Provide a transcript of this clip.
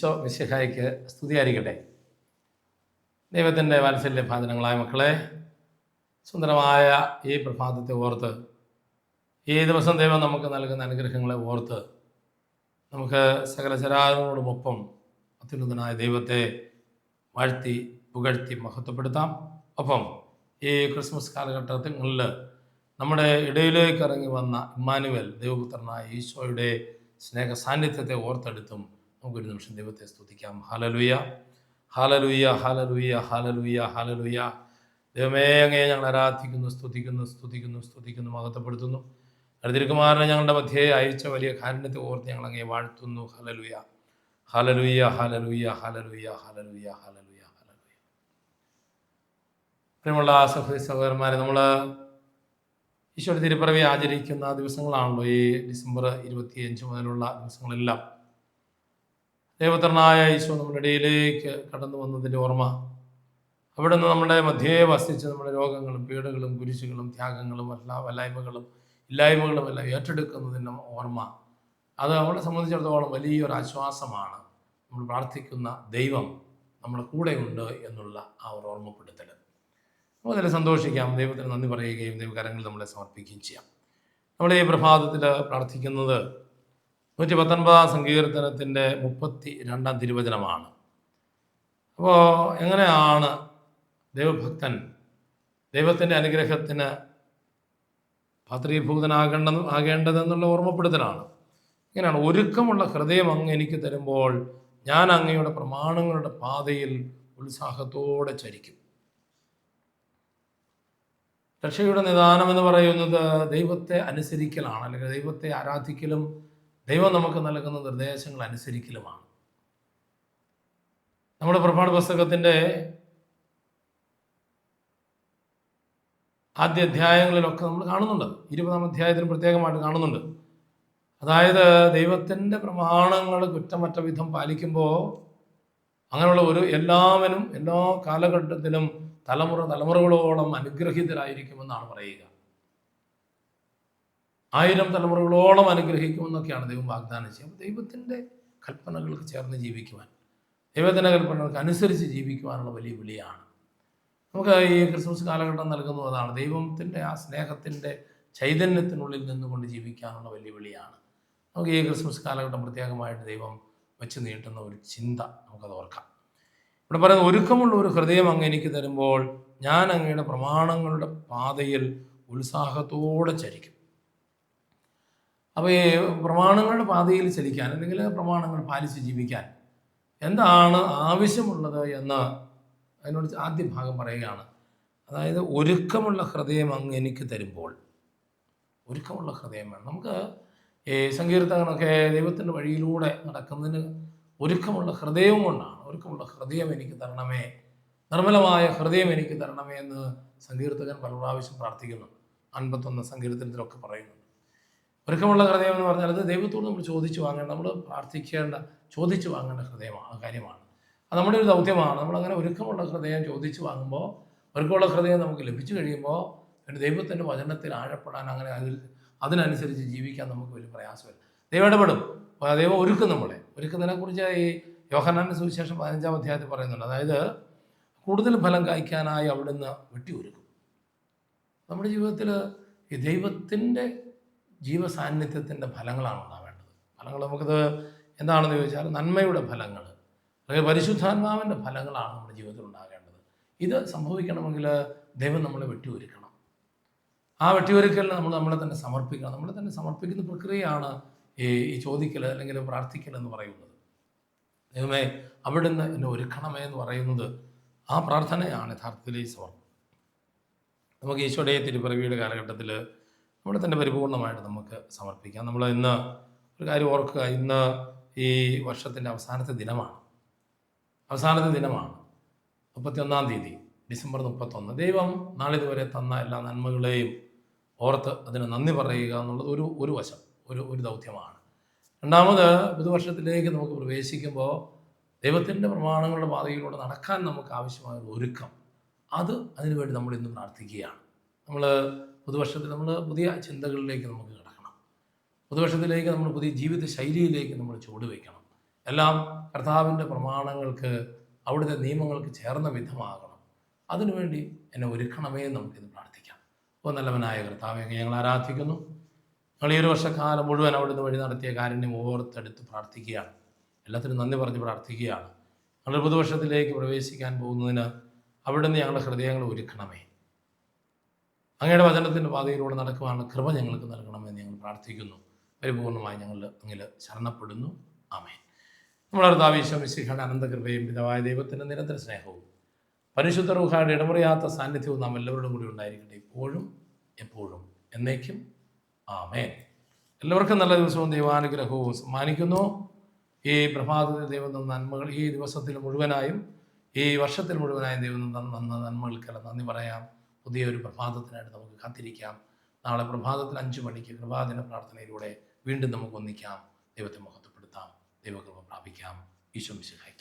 ഈശോ മിശിഹായ്ക്ക് സ്തുതിയായിരിക്കട്ടെ. ദൈവത്തിന്റെ വാത്സല്യ ഭാജനങ്ങളായ മക്കളെ സുന്ദരമായ ഈ പ്രഭാതത്തെ ഓർത്ത് ഈ ദിവസം ദൈവം നമുക്ക് നൽകുന്ന അനുഗ്രഹങ്ങളെ ഓർത്ത് നമുക്ക് സകല ചരാതങ്ങളോടുമൊപ്പം അത്യുന്നതനായ ദൈവത്തെ വാഴ്ത്തി പുകഴ്ത്തി മഹത്വപ്പെടുത്താം. ഒപ്പം ഈ ക്രിസ്മസ് കാലഘട്ടങ്ങളിൽ നമ്മുടെ ഇടയിലേക്ക് ഇറങ്ങി വന്ന ഇമ്മാനുവൽ ദൈവപുത്രനായ ഈശോയുടെ സ്നേഹ സാന്നിധ്യത്തെ ഓർത്തെടുത്തും നമുക്കൊരു നിമിഷം ദൈവത്തെ സ്തുതിക്കാം. ഹാലലുയ ഹാലലുയ ഹാലലുയ ഹാലലുയ ഹാലലുയ ദൈവമേ ഞങ്ങൾ ആരാധിക്കുന്നു സ്തുതിക്കുന്നു സ്തുതിക്കുന്നു സ്തുതിക്കുന്നു മഹത്വപ്പെടുത്തുന്നു. തിരുക്കുമാരനെ ഞങ്ങളുടെ മധ്യേ അയച്ച വലിയ കാരുണ്യത്തെ ഓർത്ത് ഞങ്ങൾ അങ്ങേ വാഴ്ത്തുന്നു. ഹലലുയ ഹലലുയ ഹലലുയ ഹലലുയ ഹലലുയ ഹലലുയ ഹലലുയ പ്രിയമുള്ള സഹോദരി സഹോദരന്മാരെ നമ്മൾ ഈശ്വര തിരുപ്പിറവി ആചരിക്കുന്ന ദിവസങ്ങളാണല്ലോ ഈ ഡിസംബർ ഇരുപത്തിയഞ്ച് മുതലുള്ള ദിവസങ്ങളെല്ലാം. ദൈവത്തരനായ ഈശോ നമ്മുടെ ഇടയിലേക്ക് കടന്നു വന്നതിന്റെ ഓർമ്മ. അവിടെ നിന്ന് നമ്മുടെ മധ്യേ വസിച്ച് നമ്മുടെ രോഗങ്ങളും പീഡകളും കുരിശുകളും ത്യാഗങ്ങളും എല്ലാ വല്ലായ്മകളും ഇല്ലായ്മകളും എല്ലാം ഏറ്റെടുക്കുന്നതിന്റെ ഓർമ്മ. അത് നമ്മളെ സംബന്ധിച്ചിടത്തോളം വലിയൊരു ആശ്വാസമാണ്. നമ്മൾ പ്രാർത്ഥിക്കുന്ന ദൈവം നമ്മുടെ കൂടെയുണ്ട് എന്നുള്ള ആ ഒരു ഓർമ്മപ്പെടുത്തൽ നമുക്ക് അതിൽ സന്തോഷിക്കാം. ദൈവത്തിന് നന്ദി പറയുകയും ദൈവകരങ്ങൾ നമ്മളെ സമർപ്പിക്കുകയും ചെയ്യാം. നമ്മൾ ഈ പ്രഭാതത്തിൽ പ്രാർത്ഥിക്കുന്നത് നൂറ്റി പത്തൊൻപതാം സങ്കീർത്തനത്തിന്റെ മുപ്പത്തി രണ്ടാം തിരുവചനമാണ്. അപ്പോൾ എങ്ങനെയാണ് ദൈവഭക്തൻ ദൈവത്തിന്റെ അനുഗ്രഹത്തിന് പാത്രീഭൂതനാകേണ്ട ആകേണ്ടതെന്നുള്ള ഓർമ്മപ്പെടുത്തലാണ്. ഇങ്ങനെയാണ് ഒരുക്കമുള്ള ഹൃദയം അങ്ങ് എനിക്ക് തരുമ്പോൾ ഞാൻ അങ്ങയുടെ പ്രമാണങ്ങളുടെ പാതയിൽ ഉത്സാഹത്തോടെ ചരിക്കും. രക്ഷയുടെ നിദാനം എന്ന് പറയുന്നത് ദൈവത്തെ അനുസരിക്കലാണ് അല്ലെങ്കിൽ ദൈവത്തെ ആരാധിക്കലും ദൈവം നമുക്ക് നൽകുന്ന നിർദ്ദേശങ്ങൾ അനുസരിക്കലുമാണ്. നമ്മുടെ പ്രഭാത പുസ്തകത്തിന്റെ ആദ്യ അധ്യായങ്ങളിലൊക്കെ നമ്മൾ കാണുന്നുണ്ട്. ഇരുപതാം അധ്യായത്തിന് പ്രത്യേകമായിട്ട് കാണുന്നുണ്ട്. അതായത് ദൈവത്തിന്റെ പ്രമാണങ്ങൾ കുറ്റമറ്റ വിധം പാലിക്കുമ്പോൾ അങ്ങനെയുള്ള ഒരു എല്ലാവനും എല്ലാ കാലഘട്ടത്തിലും തലമുറ തലമുറകളോളം അനുഗ്രഹീതരായിരിക്കുമെന്നാണ് പറയുക. ആയിരം തലമുറകളോളം അനുഗ്രഹിക്കുമെന്നൊക്കെയാണ് ദൈവം വാഗ്ദാനം ചെയ്യുന്നത്. ദൈവത്തിന്റെ കൽപ്പനകൾക്ക് ചേർന്ന് ജീവിക്കുവാൻ ദൈവത്തിന്റെ കൽപ്പനകൾക്ക് അനുസരിച്ച് ജീവിക്കുവാനുള്ള വലിയ വിളിയാണ്. നമുക്ക് ഈ ക്രിസ്മസ് കാലഘട്ടം നൽകുന്നത് അതാണ്. ദൈവത്തിന്റെ ആ സ്നേഹത്തിന്റെ ചൈതന്യത്തിനുള്ളിൽ നിന്നുകൊണ്ട് ജീവിക്കാനുള്ള വലിയ വിളിയാണ്. നമുക്ക് ഈ ക്രിസ്മസ് കാലഘട്ടം പ്രത്യേകമായിട്ട് ദൈവം വെച്ച് നീട്ടുന്ന ഒരു ചിന്ത നമുക്കത് ഓർക്കാം. ഇവിടെ പറയുന്ന ഒരുക്കമുള്ള ഒരു ഹൃദയം അങ്ങ് എനിക്ക് തരുമ്പോൾ ഞാൻ അങ്ങയുടെ പ്രമാണങ്ങളുടെ പാതയിൽ ഉത്സാഹത്തോടെ ചരിക്കും. അപ്പോൾ ഈ പ്രമാണങ്ങളുടെ പാതയിൽ ചലിക്കാൻ അല്ലെങ്കിൽ പ്രമാണങ്ങൾ പാലിച്ച് ജീവിക്കാൻ എന്താണ് ആവശ്യമുള്ളത് എന്ന് അതിനോട് ആദ്യ ഭാഗം പറയുകയാണ്. അതായത് ഒരുക്കമുള്ള ഹൃദയം അങ്ങ് എനിക്ക് തരുമ്പോൾ ഒരുക്കമുള്ള ഹൃദയം വേണം. നമുക്ക് ഈ സങ്കീർത്തകനൊക്കെ ദൈവത്തിന്റെ വഴിയിലൂടെ നടക്കുന്നതിന് ഒരുക്കമുള്ള ഹൃദയവും കൊണ്ടാണ്. ഒരുക്കമുള്ള ഹൃദയം എനിക്ക് തരണമേ നിർമ്മലമായ ഹൃദയം എനിക്ക് തരണമേ എന്ന് സങ്കീർത്തകൻ പല പ്രാവശ്യം പ്രാർത്ഥിക്കുന്നു. അൻപത്തൊന്ന് സങ്കീർത്തനത്തിലൊക്കെ പറയുന്നുണ്ട് ഒരുക്കമുള്ള ഹൃദയം എന്ന് പറഞ്ഞാൽ അത് ദൈവത്തോട് നമ്മൾ ചോദിച്ചു വാങ്ങേണ്ട നമ്മൾ പ്രാർത്ഥിക്കേണ്ട ചോദിച്ചു വാങ്ങേണ്ട ഹൃദയമാണ് കാര്യമാണ്. അത് നമ്മുടെ ഒരു ദൗത്യമാണ്. നമ്മളങ്ങനെ ഒരുക്കമുള്ള ഹൃദയം ചോദിച്ചു വാങ്ങുമ്പോൾ ഒരുക്കമുള്ള ഹൃദയം നമുക്ക് ലഭിച്ചു കഴിയുമ്പോൾ പിന്നെ ദൈവത്തിന്റെ വചനത്തിൽ ആഴപ്പെടാൻ അങ്ങനെ അതിൽ അതിനനുസരിച്ച് ജീവിക്കാൻ നമുക്ക് വലിയ പ്രയാസമില്ല. ദൈവം ഇടപെടും. ദൈവം ഒരുക്കും നമ്മളെ. ഒരുക്കുന്നതിനെക്കുറിച്ച് ഈ യോഹനാന്റെ സുവിശേഷം പതിനഞ്ചാം അധ്യായത്തിൽ പറയുന്നുണ്ട്. അതായത് കൂടുതൽ ഫലം കായ്ക്കാനായി അവിടുന്ന് വെട്ടി ഒരുക്കും. നമ്മുടെ ജീവിതത്തിൽ ഈ ദൈവത്തിന്റെ ജീവസാന്നിധ്യത്തിന്റെ ഫലങ്ങളാണ് ഉണ്ടാവേണ്ടത്. ഫലങ്ങൾ നമുക്കത് എന്താണെന്ന് ചോദിച്ചാൽ നന്മയുടെ ഫലങ്ങൾ അല്ലെങ്കിൽ പരിശുദ്ധാത്മാവിന്റെ ഫലങ്ങളാണ് നമ്മുടെ ജീവിതത്തിൽ ഉണ്ടാകേണ്ടത്. ഇത് സംഭവിക്കണമെങ്കിൽ ദൈവം നമ്മളെ വെട്ടിയൊരുക്കണം. ആ വെട്ടിയൊരുക്കലിന് നമ്മൾ നമ്മളെ തന്നെ സമർപ്പിക്കണം. നമ്മളെ തന്നെ സമർപ്പിക്കുന്ന പ്രക്രിയയാണ് ഈ ഈ ചോദിക്കൽ അല്ലെങ്കിൽ പ്രാർത്ഥിക്കൽ എന്ന് പറയുന്നത്. ദൈവമേ അവിടുന്ന് എന്നെ ഒരുക്കണമേ എന്ന് പറയുന്നത് ആ പ്രാർത്ഥനയാണ് യഥാർത്ഥത്തിൽ ഈ സമർപ്പണം. നമുക്ക് ഈശോയുടെ തിരുപ്പിറവിയുടെ കാലഘട്ടത്തിൽ നമ്മളെ തന്നെ പരിപൂർണമായിട്ട് നമുക്ക് സമർപ്പിക്കാം. നമ്മൾ ഇന്ന് ഒരു കാര്യം ഓർക്കുക. ഇന്ന് ഈ വർഷത്തിന്റെ അവസാനത്തെ ദിനമാണ്. അവസാനത്തെ ദിനമാണ്. മുപ്പത്തിയൊന്നാം തീയതി ഡിസംബർ മുപ്പത്തൊന്ന്. ദൈവം നാളിതുവരെ തന്ന എല്ലാ നന്മകളെയും ഓർത്ത് അതിന് നന്ദി പറയുക എന്നുള്ളത് ഒരു ഒരു വശം ഒരു ഒരു ദൗത്യമാണ്. രണ്ടാമത് പുതുവർഷത്തിലേക്ക് നമുക്ക് പ്രവേശിക്കുമ്പോൾ ദൈവത്തിന്റെ പ്രമാണങ്ങളുടെ പാതയിലൂടെ നടക്കാൻ നമുക്ക് ആവശ്യമായ ഒരു ഒരുക്കം. അത് അതിനുവേണ്ടി നമ്മൾ ഇന്ന് പ്രാർത്ഥിക്കുകയാണ്. നമ്മൾ പുതുവർഷത്തിൽ നമ്മൾ പുതിയ ചിന്തകളിലേക്ക് നമുക്ക് കിടക്കണം. പുതുവർഷത്തിലേക്ക് നമ്മൾ പുതിയ ജീവിത ശൈലിയിലേക്ക് നമ്മൾ ചുവട് വയ്ക്കണം എല്ലാം കർത്താവിന്റെ പ്രമാണങ്ങൾക്ക് അവിടുത്തെ നിയമങ്ങൾക്ക് ചേർന്ന വിധമാകണം. അതിനുവേണ്ടി എന്നെ ഒരുക്കണമേ നമുക്കിന്ന് പ്രാർത്ഥിക്കാം. അപ്പോൾ നല്ലവനായ കർത്താവെ ഞങ്ങൾ ആരാധിക്കുന്നു. ഞങ്ങൾ ഈ ഒരു വർഷക്കാലം മുഴുവൻ അവിടുന്ന് വഴി നടത്തിയ കാരുണ്യം ഓർത്തെടുത്ത് പ്രാർത്ഥിക്കുകയാണ്. എല്ലാത്തിനും നന്ദി പറഞ്ഞ് പ്രാർത്ഥിക്കുകയാണ്. ഞങ്ങൾ പുതുവർഷത്തിലേക്ക് പ്രവേശിക്കാൻ പോകുന്നതിന് അവിടുന്ന് ഞങ്ങളുടെ ഹൃദയങ്ങൾ ഒരുക്കണമേ. അങ്ങയുടെ വചനത്തിന്റെ പാതയിലൂടെ നടക്കുവാനുള്ള കൃപ ഞങ്ങൾക്ക് നൽകണമെന്ന് ഞങ്ങൾ പ്രാർത്ഥിക്കുന്നു. പരിപൂർണമായി ഞങ്ങൾ അങ്ങിൽ ശരണപ്പെടുന്നു. ആമേ നമ്മുടെ കർത്താവീശ്വം മിശിഖയുടെ അനന്തകൃപയും പിതാവായ ദൈവത്തിന്റെ നിരന്തര സ്നേഹവും പരിശുദ്ധ റൂഹായുടെ ഇടമുറിയാത്ത സാന്നിധ്യവും നാം എല്ലാവരോടും കൂടി ഉണ്ടായിരിക്കട്ടെ ഇപ്പോഴും എപ്പോഴും എന്നേക്കും. ആമേൻ. എല്ലാവർക്കും നല്ല ദിവസവും ദൈവാനുഗ്രഹവും സമ്മാനിക്കുന്നു. ഈ പ്രഭാതത്തിൽ ദൈവം തന്ന നന്മകൾ ഈ ദിവസത്തിൽ മുഴുവനായും ഈ വർഷത്തിൽ മുഴുവനായും ദൈവം തന്ന നന്മകൾക്കെല്ലാം നന്ദി പറയാം. പുതിയൊരു പ്രഭാതത്തിനായിട്ട് നമുക്ക് കാത്തിരിക്കാം. നാളെ പ്രഭാതത്തിൽ അഞ്ചു മണിക്ക് കൃപാദിന പ്രാർത്ഥനയിലൂടെ വീണ്ടും നമുക്ക് ഒന്നിക്കാം. ദൈവത്തെ മഹത്വപ്പെടുത്താം. ദൈവകൃപ പ്രാപിക്കാം. ഈശോ മിശിഹായ്ക്ക്.